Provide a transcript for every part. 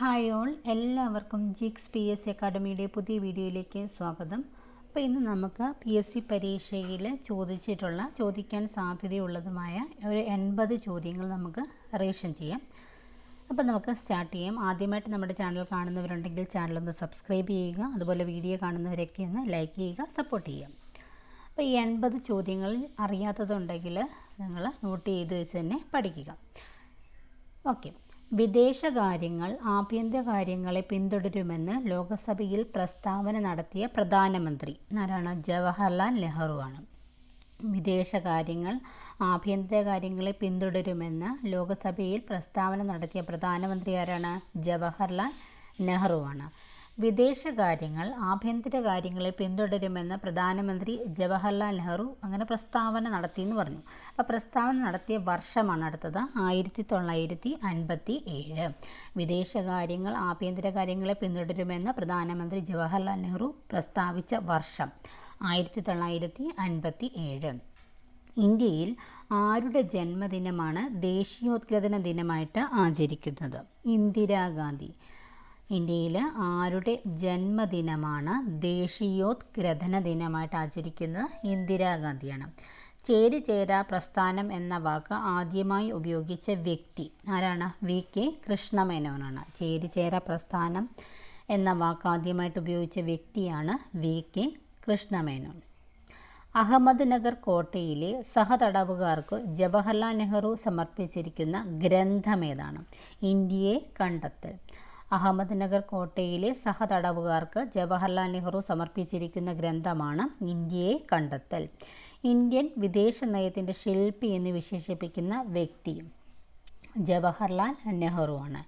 Hi all. എല്ലാവർക്കും ജിക്സ് P S C അക്കാഡമിയുടെ പുതിയ വീഡിയോയിലേക്ക് സ്വാഗതം. അപ്പോൾ ഇന്ന് നമുക്ക് പി എസ് സി പരീക്ഷയിൽ ചോദിച്ചിട്ടുള്ള ചോദിക്കാൻ സാധ്യതയുള്ളതുമായ ഒരു എൺപത് ചോദ്യങ്ങൾ നമുക്ക് റിവിഷൻ ചെയ്യാം. അപ്പോൾ നമുക്ക് സ്റ്റാർട്ട് ചെയ്യാം. ആദ്യമായിട്ട് നമ്മുടെ ചാനൽ കാണുന്നവരുണ്ടെങ്കിൽ ചാനൽ ഒന്ന് സബ്സ്ക്രൈബ് ചെയ്യുക അതുപോലെ വീഡിയോ കാണുന്നവരൊക്കെ ഒന്ന് ലൈക്ക് ചെയ്യുക സപ്പോർട്ട് ചെയ്യുക അപ്പോൾ ഈ എൺപത് ചോദ്യങ്ങൾ അറിയാത്തതുണ്ടെങ്കിൽ നിങ്ങൾ നോട്ട് ചെയ്ത് വെച്ച് തന്നെ പഠിക്കുക. ഓക്കെ വിദേശകാര്യങ്ങൾ ആഭ്യന്തരകാര്യങ്ങളെ പിന്തുടരുമെന്ന് ലോകസഭയിൽ പ്രസ്താവന നടത്തിയ പ്രധാനമന്ത്രി ആരാണ് ജവഹർലാൽ നെഹ്റുവാണ്. വിദേശകാര്യങ്ങൾ ആഭ്യന്തരകാര്യങ്ങളെ പിന്തുടരുമെന്ന് ലോകസഭയിൽ പ്രസ്താവന നടത്തിയ പ്രധാനമന്ത്രി ആരാണ്? ജവഹർലാൽ നെഹ്റുവാണ്. വിദേശകാര്യങ്ങൾ ആഭ്യന്തര കാര്യങ്ങളെ പിന്തുടരുമെന്ന് പ്രധാനമന്ത്രി ജവഹർലാൽ നെഹ്റു അങ്ങനെ പ്രസ്താവന നടത്തിയെന്ന് പറഞ്ഞു. അപ്പോൾ പ്രസ്താവന നടത്തിയ വർഷമാണ് അടുത്തത് ആയിരത്തി തൊള്ളായിരത്തി അൻപത്തി ഏഴ് വിദേശകാര്യങ്ങൾ ആഭ്യന്തര കാര്യങ്ങളെ പിന്തുടരുമെന്ന് പ്രധാനമന്ത്രി ജവഹർലാൽ നെഹ്റു പ്രസ്താവിച്ച വർഷം ആയിരത്തി തൊള്ളായിരത്തി അൻപത്തി ഏഴ് ഇന്ത്യയിൽ ആരുടെ ജന്മദിനമാണ് ദേശീയോദ്ഗ്രഥന ദിനമായിട്ട് ആചരിക്കുന്നത്? ഇന്ദിരാഗാന്ധി. ഇന്ത്യയിൽ ആരുടെ ജന്മദിനമാണ് ദേശീയോദ്ഗ്രഥന ദിനമായിട്ട് ആചരിക്കുന്നത് ഇന്ദിരാഗാന്ധിയാണ്. ചേരി ചേരാ പ്രസ്ഥാനം എന്ന വാക്ക് ആദ്യമായി ഉപയോഗിച്ച വ്യക്തി ആരാണ്? വി. കെ. കൃഷ്ണമേനോനാണ്. ചേരി ചേരാ പ്രസ്ഥാനം എന്ന വാക്ക് ആദ്യമായിട്ട് ഉപയോഗിച്ച വ്യക്തിയാണ് വി. കെ. കൃഷ്ണമേനോൻ. അഹമ്മദ് നഗർ കോട്ടയിലെ സഹതടവുകാർക്ക് ജവഹർലാൽ നെഹ്റു സമർപ്പിച്ചിരിക്കുന്ന ഗ്രന്ഥമേതാണ് ഇന്ത്യയെ കണ്ടെത്തൽ. അഹമ്മദ്നഗർ കോട്ടയിലെ സഹതടവുകാർക്ക് ജവഹർലാൽ നെഹ്റു സമർപ്പിച്ചിരിക്കുന്ന ഗ്രന്ഥമാണ് ഇന്ത്യയെ കണ്ടെത്തൽ. ഇന്ത്യൻ വിദേശ നയത്തിന്റെ ശില്പി എന്ന് വിശേഷിപ്പിക്കുന്ന വ്യക്തി ജവഹർലാൽ നെഹ്റുവാണ്.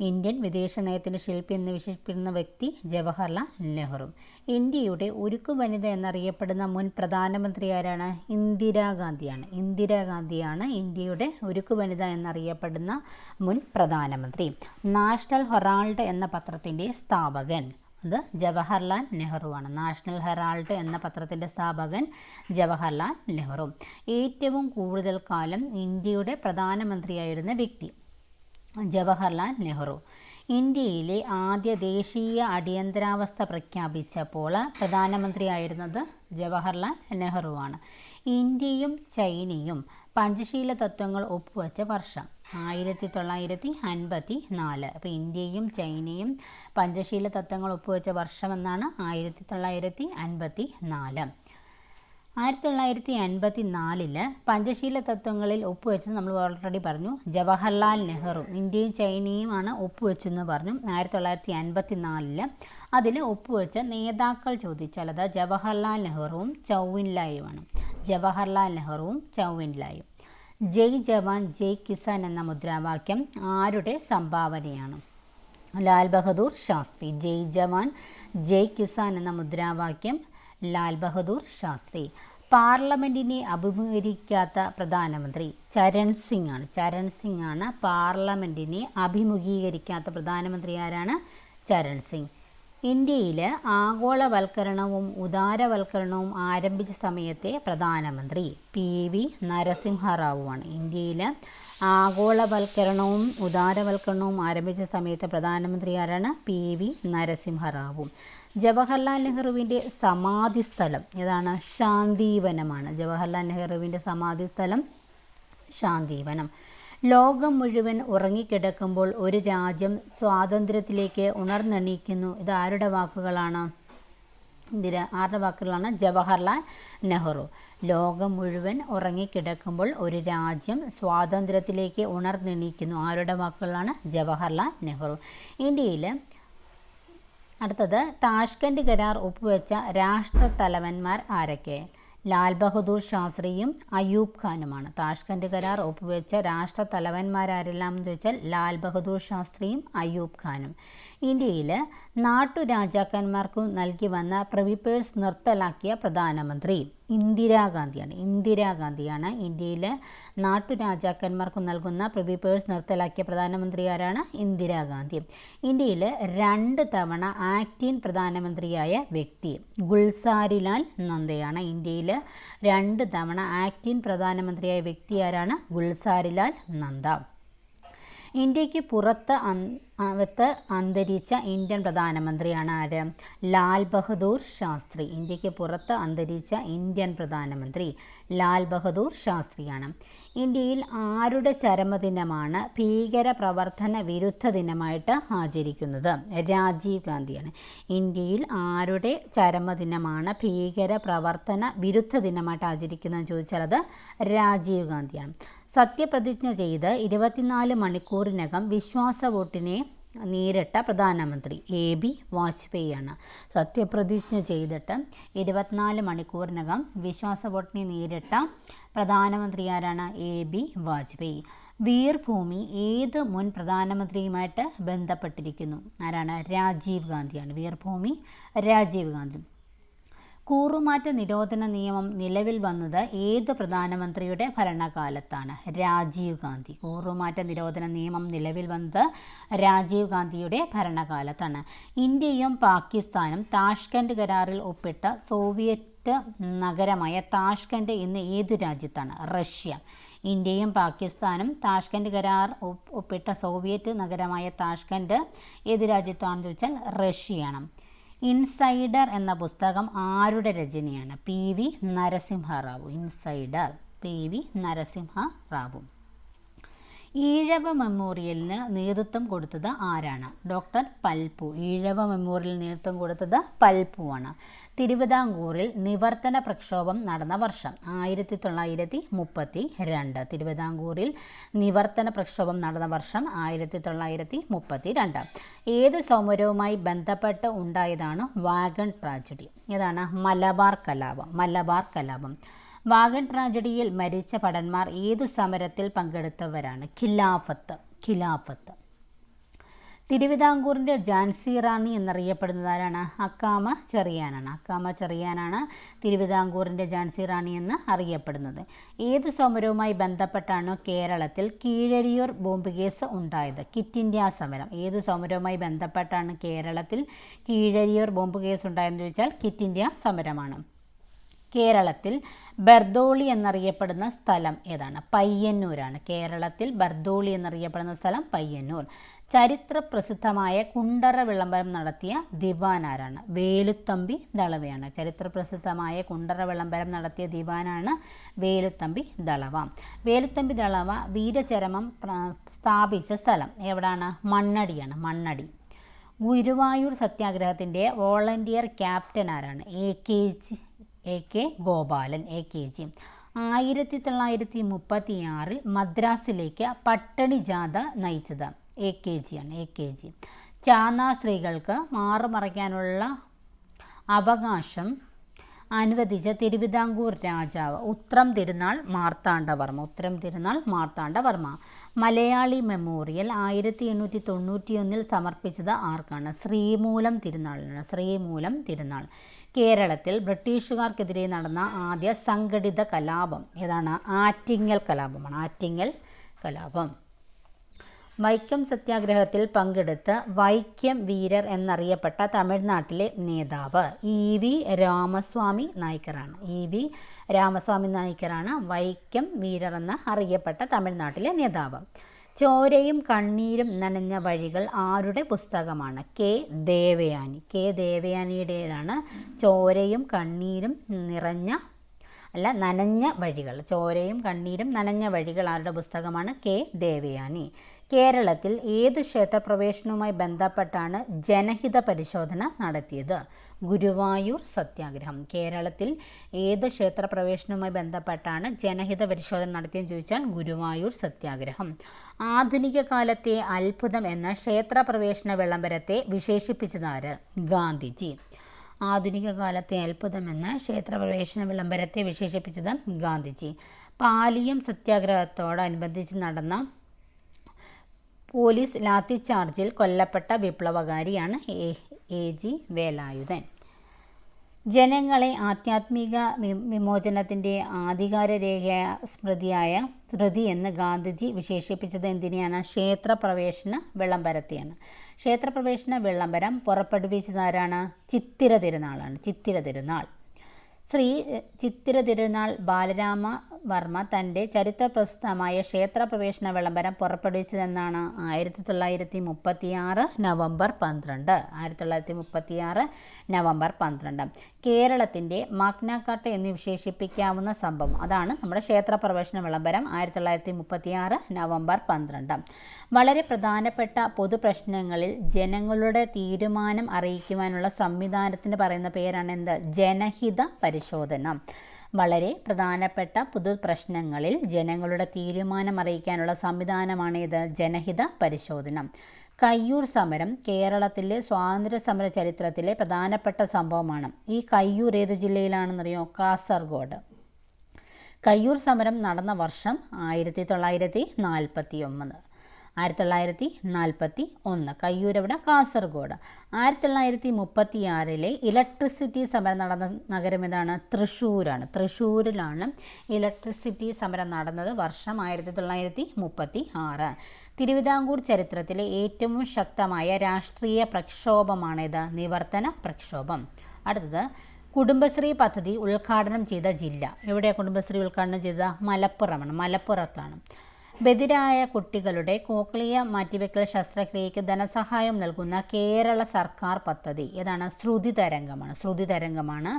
ഇന്ത്യൻ വിദേശ നയത്തിന്റെ ശില്പി എന്ന് വിശേഷിപ്പിക്കുന്ന വ്യക്തി ജവഹർലാൽ നെഹ്റു. ഇന്ത്യയുടെ ഉരുക്കു വനിത എന്നറിയപ്പെടുന്ന മുൻ പ്രധാനമന്ത്രി ആരാണ്? ഇന്ദിരാഗാന്ധിയാണ് ഇന്ദിരാഗാന്ധിയാണ് ഇന്ത്യയുടെ ഉരുക്കു വനിത എന്നറിയപ്പെടുന്ന മുൻ പ്രധാനമന്ത്രി. നാഷണൽ ഹെറാൾഡ് എന്ന പത്രത്തിന്റെ സ്ഥാപകൻ അത് ജവഹർലാൽ നെഹ്റുവാണ്. നാഷണൽ ഹെറാൾഡ് എന്ന പത്രത്തിന്റെ സ്ഥാപകൻ ജവഹർലാൽ നെഹ്റു. ഏറ്റവും കൂടുതൽ കാലം ഇന്ത്യയുടെ പ്രധാനമന്ത്രിയായിരുന്ന വ്യക്തി. ജവഹർലാൽ നെഹ്റു. ഇന്ത്യയിലെ ആദ്യ ദേശീയ അടിയന്തരാവസ്ഥ പ്രഖ്യാപിച്ചപ്പോൾ പ്രധാനമന്ത്രിയായിരുന്നത് ജവഹർലാൽ നെഹ്റുവാണ്. ഇന്ത്യയും ചൈനയും പഞ്ചശീല തത്വങ്ങൾ ഒപ്പുവെച്ച വർഷം ആയിരത്തി തൊള്ളായിരത്തി അൻപത്തി നാല് അപ്പോൾ ഇന്ത്യയും ചൈനയും പഞ്ചശീല തത്വങ്ങൾ ഒപ്പുവെച്ച വർഷമെന്നാണ് ആയിരത്തി തൊള്ളായിരത്തി അൻപത്തി നാല് ആയിരത്തി തൊള്ളായിരത്തി അൻപത്തി നാലിൽ പഞ്ചശീല തത്വങ്ങളിൽ ഒപ്പുവെച്ച് നമ്മൾ ഓൾറെഡി പറഞ്ഞു. ജവഹർലാൽ നെഹ്റു ഇന്ത്യയും ചൈനയുമാണ് ഒപ്പുവെച്ചെന്ന് പറഞ്ഞു ആയിരത്തി തൊള്ളായിരത്തി അൻപത്തി നാലിൽ അതിൽ ഒപ്പുവെച്ച നേതാക്കൾ ചോദിച്ചാൽ ജവഹർലാൽ നെഹ്റുവും ചൗവിൻലായുമാണ് ജവഹർലാൽ നെഹ്റുവും ചൗവിൻലായും ജയ് ജവാൻ ജയ് കിസാൻ എന്ന മുദ്രാവാക്യം ആരുടെ സംഭാവനയാണ്? ലാൽ ബഹദൂർ ശാസ്ത്രി ജയ് ജവാൻ ജയ് കിസാൻ എന്ന മുദ്രാവാക്യം ലാൽ ബഹദൂർ ശാസ്ത്രി. പാർലമെന്റിനെ അഭിമുഖീകരിക്കാത്ത പ്രധാനമന്ത്രി ചരൺ സിംഗ് ആണ്. ചരൺ സിംഗ് ആണ് പാർലമെന്റിനെ അഭിമുഖീകരിക്കാത്ത പ്രധാനമന്ത്രി ആരാണ്? ചരൺ സിംഗ്. ഇന്ത്യയിൽ ആഗോളവൽക്കരണവും ഉദാരവൽക്കരണവും ആരംഭിച്ച സമയത്തെ പ്രധാനമന്ത്രി പി വി നരസിംഹറാവുവാണ്. ഇന്ത്യയിൽ ആഗോളവൽക്കരണവും ഉദാരവൽക്കരണവും ആരംഭിച്ച സമയത്തെ പ്രധാനമന്ത്രി ആരാണ്? P V Narasimha Rao. ജവഹർലാൽ നെഹ്റുവിന്റെ സമാധി സ്ഥലം ഏതാണ്? ശാന്തിവനമാണ്. ജവഹർലാൽ നെഹ്റുവിന്റെ സമാധി സ്ഥലം ശാന്തിവനം. ലോകം മുഴുവൻ ഉറങ്ങിക്കിടക്കുമ്പോൾ ഒരു രാജ്യം സ്വാതന്ത്ര്യത്തിലേക്ക് ഉണർന്നെണീക്കുന്നു. ഇത് ആരുടെ വാക്കുകളാണ്? ഇന്ദിര ആരുടെ വാക്കുകളാണ്? ജവഹർലാൽ നെഹ്റു. ലോകം മുഴുവൻ ഉറങ്ങിക്കിടക്കുമ്പോൾ ഒരു രാജ്യം സ്വാതന്ത്ര്യത്തിലേക്ക് ഉണർന്നെണീക്കുന്നു. ആരുടെ വാക്കുകളാണ്? ജവഹർലാൽ നെഹ്റു. ഇന്ത്യയിൽ അടുത്തത് താഷ്കൻഡ് കരാർ ഒപ്പുവെച്ച രാഷ്ട്രത്തലവന്മാർ ആരൊക്കെ? ലാൽ ബഹദൂർ ശാസ്ത്രിയും അയൂബ് ഖാനുമാണ്. താഷ്കൻഡ് കരാർ ഒപ്പുവെച്ച രാഷ്ട്ര തലവന്മാരാരെല്ലാം എന്ന് വെച്ചാൽ ലാൽ ബഹദൂർ ശാസ്ത്രിയും അയൂബ് ഖാനും. ഇന്ത്യയിൽ നാട്ടുരാജാക്കന്മാർക്കും നൽകി വന്ന പ്രിവിപ്പേഴ്സ് നിർത്തലാക്കിയ പ്രധാനമന്ത്രി ഇന്ദിരാഗാന്ധിയാണ്. ഇന്ദിരാഗാന്ധിയാണ് ഇന്ത്യയിലെ നാട്ടുരാജാക്കന്മാർക്ക് നൽകുന്ന പ്രിവിപ്പേഴ്സ് നിർത്തലാക്കിയ പ്രധാനമന്ത്രി ആരാണ്? ഇന്ദിരാഗാന്ധി. ഇന്ത്യയിൽ രണ്ട് തവണ ആക്ടിൻ പ്രധാനമന്ത്രിയായ വ്യക്തി ഗുൽസാരിലാൽ നന്ദയാണ്. ഇന്ത്യയിൽ രണ്ട് തവണ ആക്ടിൻ പ്രധാനമന്ത്രിയായ വ്യക്തി ആരാണ്? ഗുൽസാരിലാൽ നന്ദ. ഇന്ത്യയ്ക്ക് പുറത്ത് അകത്ത് അന്തരിച്ച ഇന്ത്യൻ പ്രധാനമന്ത്രിയാണ് ആര്? ലാൽ ബഹദൂർ ശാസ്ത്രി. ഇന്ത്യയ്ക്ക് പുറത്ത് അന്തരിച്ച ഇന്ത്യൻ പ്രധാനമന്ത്രി ലാൽ ബഹദൂർ ശാസ്ത്രിയാണ്. ഇന്ത്യയിൽ ആരുടെ ചരമദിനമാണ് ഭീകര പ്രവർത്തന വിരുദ്ധ ദിനമായിട്ട് ആചരിക്കുന്നത്? രാജീവ് ഗാന്ധിയാണ്. ഇന്ത്യയിൽ ആരുടെ ചരമദിനമാണ് ഭീകര പ്രവർത്തന വിരുദ്ധ ദിനമായിട്ട് ആചരിക്കുന്നതെന്ന് ചോദിച്ചാൽ അത് രാജീവ് ഗാന്ധിയാണ്. സത്യപ്രതിജ്ഞ ചെയ്ത് ഇരുപത്തിനാല് മണിക്കൂറിനകം വിശ്വാസ വോട്ടിനെ നേരിട്ട പ്രധാനമന്ത്രി എ ബി വാജ്പേയിയാണ്. സത്യപ്രതിജ്ഞ ചെയ്തിട്ട് ഇരുപത്തിനാല് മണിക്കൂറിനകം വിശ്വാസ വോട്ടിനെ നേരിട്ട പ്രധാനമന്ത്രി ആരാണ്? A B Vajpayee. വീർഭൂമി ഏത് മുൻ പ്രധാനമന്ത്രിയുമായിട്ട് ബന്ധപ്പെട്ടിരിക്കുന്നു? ആരാണ്? രാജീവ് ഗാന്ധിയാണ്. വീർഭൂമി രാജീവ് ഗാന്ധി. കൂറുമാറ്റ നിരോധന നിയമം നിലവിൽ വന്നത് ഏത് പ്രധാനമന്ത്രിയുടെ ഭരണകാലത്താണ്? രാജീവ് ഗാന്ധി. കൂറുമാറ്റ നിരോധന നിയമം നിലവിൽ വന്നത് രാജീവ് ഗാന്ധിയുടെ ഭരണകാലത്താണ്. ഇന്ത്യയും പാകിസ്ഥാനും താഷ്കൻഡ് കരാറിൽ ഒപ്പിട്ട സോവിയറ്റ് നഗരമായ താഷ്കൻഡ് ഇന്ന് ഏതു രാജ്യത്താണ്? റഷ്യ. ഇന്ത്യയും പാകിസ്ഥാനും താഷ്കൻഡ് കരാർ ഒപ്പിട്ട സോവിയറ്റ് നഗരമായ താഷ്കൻഡ് ഏത് രാജ്യത്താണെന്ന് ചോദിച്ചാൽ റഷ്യയാണ്. ഇൻസൈഡർ എന്ന പുസ്തകം ആരുടെ രചനയാണ്? P V Narasimha Rao. Insider. P V Narasimha Rao Ezhava മെമ്മോറിയലിന് നേതൃത്വം കൊടുത്തത് ആരാണ്? ഡോക്ടർ പൽപ്പു ഈഴവ മെമ്മോറിയൽ നേതൃത്വം കൊടുത്തത് പൽപ്പുവാണ് തിരുവിതാംകൂറിൽ നിവർത്തന പ്രക്ഷോഭം നടന്ന വർഷം ആയിരത്തി തൊള്ളായിരത്തി മുപ്പത്തി രണ്ട് തിരുവിതാംകൂറിൽ നിവർത്തന പ്രക്ഷോഭം നടന്ന വർഷം ആയിരത്തി തൊള്ളായിരത്തി മുപ്പത്തി രണ്ട് ഏത് സൗമരവുമായി ബന്ധപ്പെട്ട് ഉണ്ടായതാണ് വാഗൺ ട്രാജഡി? ഏതാണ്? മലബാർ കലാപം മലബാർ കലാപം. വാഗൺ ട്രാജഡിയിൽ മരിച്ച ഭടന്മാർ ഏതു സമരത്തിൽ പങ്കെടുത്തവരാണ്? ഖിലാഫത്ത് ഖിലാഫത്ത്. തിരുവിതാംകൂറിന്റെ ജാൻസി റാണി എന്നറിയപ്പെടുന്നത് ആരാണ്? അക്കാമ ചെറിയാനാണ്. അക്കാമ ചെറിയാനാണ് തിരുവിതാംകൂറിന്റെ ജാൻസി റാണി എന്ന് അറിയപ്പെടുന്നത്. ഏത് സമരവുമായി ബന്ധപ്പെട്ടാണ് കേരളത്തിൽ കീഴരിയൂർ ബോംബ് കേസ് ഉണ്ടായത്? കിറ്റ് ഇന്ത്യ സമരം. ഏത് സമരവുമായി ബന്ധപ്പെട്ടാണ് കേരളത്തിൽ കീഴരിയൂർ ബോംബ് കേസ് ഉണ്ടായതെന്ന് ചോദിച്ചാൽ കിറ്റ് ഇന്ത്യ സമരമാണ്. കേരളത്തിൽ ബർദോളി എന്നറിയപ്പെടുന്ന സ്ഥലം ഏതാണ്? പയ്യന്നൂരാണ്. കേരളത്തിൽ ബർദോളി എന്നറിയപ്പെടുന്ന സ്ഥലം പയ്യന്നൂർ. ചരിത്ര പ്രസിദ്ധമായ കുണ്ടറ വിളംബരം നടത്തിയ ദിവാനാരാണ്. വേലുത്തമ്പി ദളവയാണ്. ചരിത്ര പ്രസിദ്ധമായ കുണ്ടറ വിളംബരം നടത്തിയ ദിവാനാണ് വേലുത്തമ്പി ദളവ. വേലുത്തമ്പി ദളവ വീരചരമം സ്ഥാപിച്ച സ്ഥലം എവിടാണ്? മണ്ണടിയാണ്. മണ്ണടി. ഗുരുവായൂർ സത്യാഗ്രഹത്തിന്റെ വോളണ്ടിയർ ക്യാപ്റ്റൻ ആരാണ്? A K G A K Gopalan A K G. ആയിരത്തി തൊള്ളായിരത്തി മുപ്പത്തി മദ്രാസിലേക്ക് പട്ടണി ജാഥ നയിച്ചത് എ കെ ജിയാണ് എ കെ ജി. ചാന്ന സ്ത്രീകൾക്ക് മാറുമറയ്ക്കാനുള്ള അവകാശം അനുവദിച്ച തിരുവിതാംകൂർ രാജാവ് ഉത്രം തിരുനാൾ മാർത്താണ്ഡവർമ്മ ഉത്രം തിരുനാൾ മാർത്താണ്ഡവർമ്മ. മലയാളി മെമ്മോറിയൽ ആയിരത്തി എണ്ണൂറ്റി തൊണ്ണൂറ്റിയൊന്നിൽ സമർപ്പിച്ചത് ആർക്കാണ്? ശ്രീമൂലം തിരുനാളിനാണ് ശ്രീമൂലം തിരുനാൾ. കേരളത്തിൽ ബ്രിട്ടീഷുകാർക്കെതിരെ നടന്ന ആദ്യ സംഘടിത കലാപം ഏതാണ്? ആറ്റിങ്ങൽ കലാപമാണ് ആറ്റിങ്ങൽ കലാപം. വൈക്കം സത്യാഗ്രഹത്തിൽ പങ്കെടുത്ത വൈക്കം വീരർ എന്നറിയപ്പെട്ട തമിഴ്നാട്ടിലെ നേതാവ്. ഇ വി രാമസ്വാമി നായ്ക്കറാണ്. ഇ വി രാമസ്വാമി നായ്ക്കറാണ് വൈക്കം വീരർ എന്ന് അറിയപ്പെട്ട തമിഴ്നാട്ടിലെ നേതാവ്. ചോരയും കണ്ണീരും നനഞ്ഞ വഴികൾ ആരുടെ പുസ്തകമാണ്? കെ ദേവയാനി. കെ ദേവയാനിയുടേതാണ് ചോരയും കണ്ണീരും നിറഞ്ഞ അല്ല നനഞ്ഞ വഴികൾ. ചോരയും കണ്ണീരും നനഞ്ഞ വഴികൾ ആരുടെ പുസ്തകമാണ്? കെ ദേവയാനി. കേരളത്തിൽ ഏതു ക്ഷേത്രപ്രവേശനവുമായി ബന്ധപ്പെട്ടാണ് ജനഹിത പരിശോധന നടത്തിയത്? ഗുരുവായൂർ സത്യാഗ്രഹം. കേരളത്തിൽ ഏത് ക്ഷേത്രപ്രവേശനവുമായി ബന്ധപ്പെട്ടാണ് ജനഹിത പരിശോധന നടത്തിയെന്ന് ചോദിച്ചാൽ ഗുരുവായൂർ സത്യാഗ്രഹം. ആധുനിക കാലത്തെ അത്ഭുതം എന്ന ക്ഷേത്രപ്രവേശന വിളംബരത്തെ വിശേഷിപ്പിച്ചതാര്? ഗാന്ധിജി. ആധുനിക കാലത്തെ അത്ഭുതം എന്ന ക്ഷേത്രപ്രവേശന വിളംബരത്തെ വിശേഷിപ്പിച്ചത് ഗാന്ധിജി. പാലിയം സത്യാഗ്രഹത്തോടനുബന്ധിച്ച് നടന്ന പോലീസ് ലാത്തിച്ചാർജിൽ കൊല്ലപ്പെട്ട വിപ്ലവകാരിയാണ് എ ജി വേലായുധൻ. ജനങ്ങളെ ആധ്യാത്മിക വിമോചനത്തിന്റെ ആധികാര രേഖ സ്മൃതിയായ സ്മൃതി എന്ന് ഗാന്ധിജി വിശേഷിപ്പിച്ചത് എന്തിനെയാണ്? ക്ഷേത്രപ്രവേശന വിളംബരത്തെയാണ്. ക്ഷേത്രപ്രവേശന വിളംബരം പുറപ്പെടുവിച്ചതാരാണ് ചിത്തിര തിരുനാളാണ്. ചിത്തിര തിരുനാൾ. ശ്രീ ചിത്തിര തിരുനാൾ ബാലരാമ വർമ്മ തന്റെ ചരിത്രപ്രസിദ്ധമായ ക്ഷേത്രപ്രവേശന വിളംബരം പുറപ്പെടുവിച്ചതെന്നാണ് ആയിരത്തി തൊള്ളായിരത്തി മുപ്പത്തി ആറ് നവംബർ പന്ത്രണ്ട്. ആയിരത്തി തൊള്ളായിരത്തി മുപ്പത്തി ആറ് നവംബർ പന്ത്രണ്ട്. കേരളത്തിന്റെ മാഗ്നാക്കാട്ട് എന്ന് വിശേഷിപ്പിക്കാവുന്ന സംഭവം. അതാണ് നമ്മുടെ ക്ഷേത്രപ്രവേശന വിളംബരം ആയിരത്തി തൊള്ളായിരത്തി മുപ്പത്തി ആറ് നവംബർ പന്ത്രണ്ട്. വളരെ പ്രധാനപ്പെട്ട പൊതുപ്രശ്നങ്ങളിൽ ജനങ്ങളുടെ തീരുമാനം അറിയിക്കുവാനുള്ള സംവിധാനത്തിന് പറയുന്ന പേരാണ് എന്ത്? ജനഹിത പരിശോധന. വളരെ പ്രധാനപ്പെട്ട പൊതുപ്രശ്നങ്ങളിൽ ജനങ്ങളുടെ തീരുമാനം അറിയിക്കാനുള്ള സംവിധാനമാണ് ഇത്. ജനഹിത പരിശോധന. കയ്യൂർ സമരം കേരളത്തിലെ സ്വാതന്ത്ര്യ സമര ചരിത്രത്തിലെ പ്രധാനപ്പെട്ട സംഭവമാണ്. ഈ കയ്യൂർ ഏത് ജില്ലയിലാണെന്നറിയോ? കാസർഗോഡ്. കയ്യൂർ സമരം നടന്ന വർഷം ആയിരത്തി തൊള്ളായിരത്തി നാൽപ്പത്തി ഒമ്പത് ആയിരത്തി തൊള്ളായിരത്തി നാൽപ്പത്തി ഒന്ന് കയ്യൂരവിടെ കാസർഗോഡ്. ആയിരത്തി തൊള്ളായിരത്തി മുപ്പത്തി ആറിലെ ഇലക്ട്രിസിറ്റി സമരം നടന്ന നഗരം ഏതാണ്? തൃശ്ശൂരാണ്. തൃശ്ശൂരിലാണ് ഇലക്ട്രിസിറ്റി സമരം നടന്നത് വർഷം ആയിരത്തി തൊള്ളായിരത്തി മുപ്പത്തി ആറ് തിരുവിതാംകൂർ ചരിത്രത്തിലെ ഏറ്റവും ശക്തമായ രാഷ്ട്രീയ പ്രക്ഷോഭമാണിത്? നിവർത്തന പ്രക്ഷോഭം. അടുത്തത് കുടുംബശ്രീ പദ്ധതി ഉദ്ഘാടനം ചെയ്ത ജില്ല. എവിടെയാണ് കുടുംബശ്രീ ഉദ്ഘാടനം ചെയ്ത മലപ്പുറമാണ്. മലപ്പുറത്താണ്. ബധിരായ കുട്ടികളുടെ കോക്ലിയ മാറ്റിവെക്കൽ ശസ്ത്രക്രിയയ്ക്ക് ധനസഹായം നൽകുന്ന കേരള സർക്കാർ പദ്ധതി. ഏതാണ് ശ്രുതി തരംഗമാണ്. ശ്രുതി തരംഗമാണ്.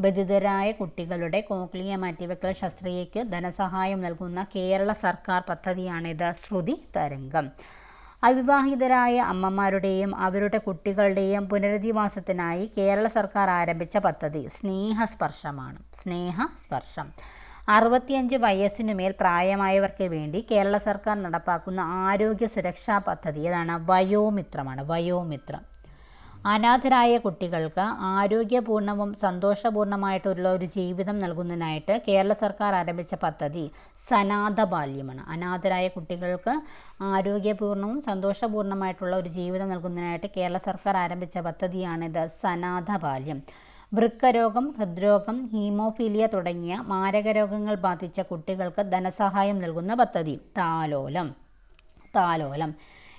ബധിതരായ കുട്ടികളുടെ കോക്ലിയ മാറ്റിവെക്കൽ ശസ്ത്രക്രിയയ്ക്ക് ധനസഹായം നൽകുന്ന കേരള സർക്കാർ പദ്ധതിയാണിത്. ശ്രുതി തരംഗം. അവിവാഹിതരായ അമ്മമാരുടെയും അവരുടെ കുട്ടികളുടെയും പുനരധിവാസത്തിനായി കേരള സർക്കാർ ആരംഭിച്ച പദ്ധതി സ്നേഹസ്പർശമാണ്. സ്നേഹസ്പർശം. അറുപത്തിയഞ്ച് വയസ്സിനുമേൽ പ്രായമായവർക്ക് വേണ്ടി കേരള സർക്കാർ നടപ്പാക്കുന്ന ആരോഗ്യ സുരക്ഷാ പദ്ധതി. ഏതാണ് വയോമിത്രമാണ് വയോമിത്രം. അനാഥരായ കുട്ടികൾക്ക് ആരോഗ്യപൂർണവും സന്തോഷപൂർണമായിട്ടുള്ള ഒരു ജീവിതം നൽകുന്നതിനായിട്ട് കേരള സർക്കാർ ആരംഭിച്ച പദ്ധതി സനാഥ ബാല്യമാണ് അനാഥരായ കുട്ടികൾക്ക് ആരോഗ്യപൂർണവും സന്തോഷപൂർണമായിട്ടുള്ള ഒരു ജീവിതം നൽകുന്നതിനായിട്ട് കേരള സർക്കാർ ആരംഭിച്ച പദ്ധതിയാണിത് സനാഥ ബാല്യം വൃക്കരോഗം ഹൃദ്രോഗം ഹീമോഫീലിയ തുടങ്ങിയ മാരകരോഗങ്ങൾ ബാധിച്ച കുട്ടികൾക്ക് ധനസഹായം നൽകുന്ന പദ്ധതി. താലോലം. താലോലം.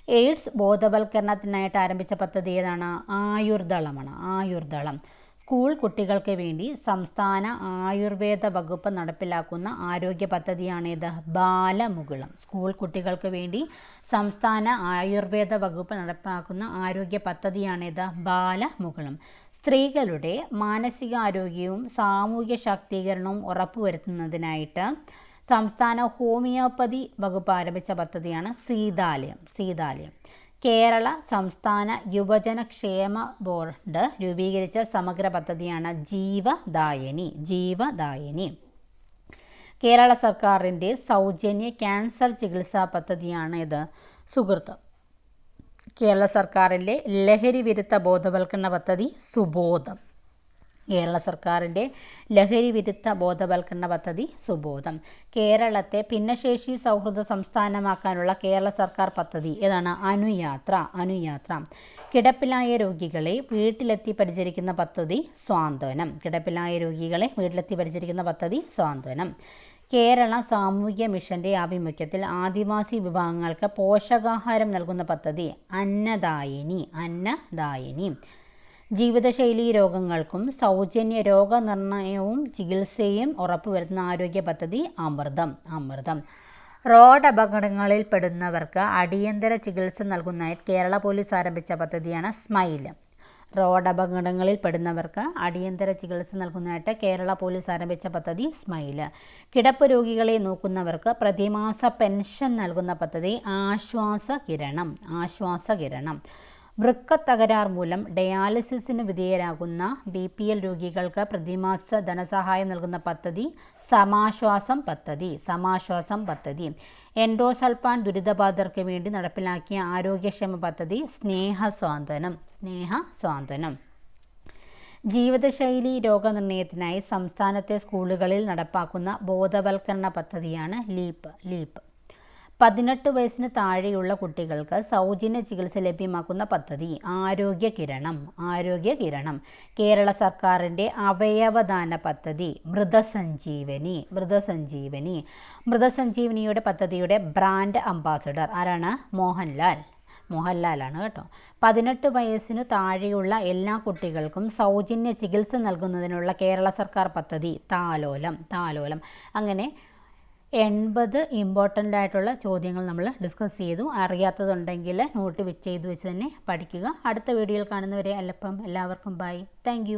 എയ്ഡ്സ് ബോധവൽക്കരണത്തിനായിട്ട് ആരംഭിച്ച പദ്ധതി ഏതാണ്? ആയുർദളമാണ്. ആയുർദളം. സ്കൂൾ കുട്ടികൾക്ക് വേണ്ടി സംസ്ഥാന ആയുർവേദ വകുപ്പ് നടപ്പിലാക്കുന്ന ആരോഗ്യ പദ്ധതിയാണിത് ബാലമുകുളം. സ്കൂൾ കുട്ടികൾക്ക് വേണ്ടി സംസ്ഥാന ആയുർവേദ വകുപ്പ് നടപ്പാക്കുന്ന ആരോഗ്യ പദ്ധതിയാണിത് ബാലമുകുളം. സ്ത്രീകളുടെ മാനസികാരോഗ്യവും സാമൂഹ്യ ശാക്തീകരണവും ഉറപ്പുവരുത്തുന്നതിനായിട്ട് സംസ്ഥാന ഹോമിയോപ്പതി വകുപ്പ് ആരംഭിച്ച പദ്ധതിയാണ് സീതാലയം സീതാലയം. കേരള സംസ്ഥാന യുവജന ക്ഷേമ ബോർഡ് രൂപീകരിച്ച സമഗ്ര പദ്ധതിയാണ് ജീവദായനി ജീവദായനി. കേരള സർക്കാരിന്റെ സൗജന്യ ക്യാൻസർ ചികിത്സാ പദ്ധതിയാണ് ഇത്. സുഹൃത്ത് കേരള സർക്കാരിന്റെ ലഹരി വിരുദ്ധ ബോധവൽക്കരണ പദ്ധതി സുബോധം. കേരള സർക്കാരിന്റെ ലഹരി വിരുദ്ധ ബോധവൽക്കരണ പദ്ധതി സുബോധം. കേരളത്തെ ഭിന്നശേഷി സൗഹൃദ സംസ്ഥാനമാക്കാനുള്ള കേരള സർക്കാർ പദ്ധതി ഏതാണ്? അനുയാത്ര അനുയാത്ര. കിടപ്പിലായ രോഗികളെ വീട്ടിലെത്തി പരിചരിക്കുന്ന പദ്ധതി സ്വാന്തനം. കിടപ്പിലായ രോഗികളെ വീട്ടിലെത്തി പരിചരിക്കുന്ന പദ്ധതി സ്വാന്തനം. കേരള സാമൂഹ്യ മിഷന്റെ ആഭിമുഖ്യത്തിൽ ആദിവാസി വിഭാഗങ്ങൾക്ക് പോഷകാഹാരം നൽകുന്ന പദ്ധതി അന്നദായിനി അന്നദായിനി. ജീവിതശൈലി രോഗങ്ങൾക്കും സൗജന്യ രോഗനിർണയവും ചികിത്സയും ഉറപ്പുവരുത്തുന്ന ആരോഗ്യ പദ്ധതി അമൃതം അമൃതം. റോഡ് അപകടങ്ങളിൽ പെടുന്നവർക്ക് അടിയന്തര ചികിത്സ നൽകുന്നതായി കേരള പോലീസ് ആരംഭിച്ച പദ്ധതിയാണ് സ്മൈൽ റോഡ് അപകടങ്ങളിൽ പെടുന്നവർക്ക് അടിയന്തര ചികിത്സ നൽകുന്നതായിട്ട് കേരള പോലീസ് ആരംഭിച്ച പദ്ധതി സ്മൈൽ കിടപ്പ് രോഗികളെ നോക്കുന്നവർക്ക് പ്രതിമാസ പെൻഷൻ നൽകുന്ന പദ്ധതി ആശ്വാസ കിരണം ആശ്വാസ കിരണം വൃക്ക തകരാർ മൂലം ഡയാലിസിസിന് വിധേയരാകുന്ന ബി പി എൽ രോഗികൾക്ക് പ്രതിമാസ ധനസഹായം നൽകുന്ന പദ്ധതി സമാശ്വാസം പദ്ധതി സമാശ്വാസം പദ്ധതി. എൻഡോസൽപാൻ ദുരിതബാധിതർക്ക് വേണ്ടി നടപ്പിലാക്കിയ ആരോഗ്യക്ഷേമ പദ്ധതി സ്നേഹ സ്വാന്തനം സ്നേഹ സ്വാന്തനം ജീവിതശൈലി രോഗനിർണയത്തിനായി സംസ്ഥാനത്തെ സ്കൂളുകളിൽ നടപ്പാക്കുന്ന ബോധവൽക്കരണ പദ്ധതിയാണ് ലീപ്പ് ലീപ്പ്. പതിനെട്ട് വയസ്സിന് താഴെയുള്ള കുട്ടികൾക്ക് സൗജന്യ ചികിത്സ ലഭ്യമാക്കുന്ന പദ്ധതി ആരോഗ്യ കിരണം ആരോഗ്യ കിരണം. കേരള സർക്കാരിന്റെ അവയവദാന പദ്ധതി മൃതസഞ്ജീവനി മൃതസഞ്ജീവനി. മൃതസഞ്ജീവനിയുടെ പദ്ധതിയുടെ ബ്രാൻഡ് അംബാസഡർ ആരാണ്? മോഹൻലാൽ. മോഹൻലാലാണ് കേട്ടോ. പതിനെട്ട് വയസ്സിനു താഴെയുള്ള എല്ലാ കുട്ടികൾക്കും സൗജന്യ ചികിത്സ നൽകുന്നതിനുള്ള കേരള സർക്കാർ പദ്ധതി താലോലം താലോലം. അങ്ങനെ എൺപത് ഇമ്പോർട്ടന്റ് ആയിട്ടുള്ള ചോദ്യങ്ങൾ നമ്മൾ ഡിസ്കസ് ചെയ്തു. അറിയാത്തതുണ്ടെങ്കിൽ നോട്ട് വെച്ച് ചെയ്ത് വെച്ച് തന്നെ പഠിക്കുക. അടുത്ത വീഡിയോയിൽ കാണുന്നവരെ അല്ലപ്പം എല്ലാവർക്കും ബൈ താങ്ക്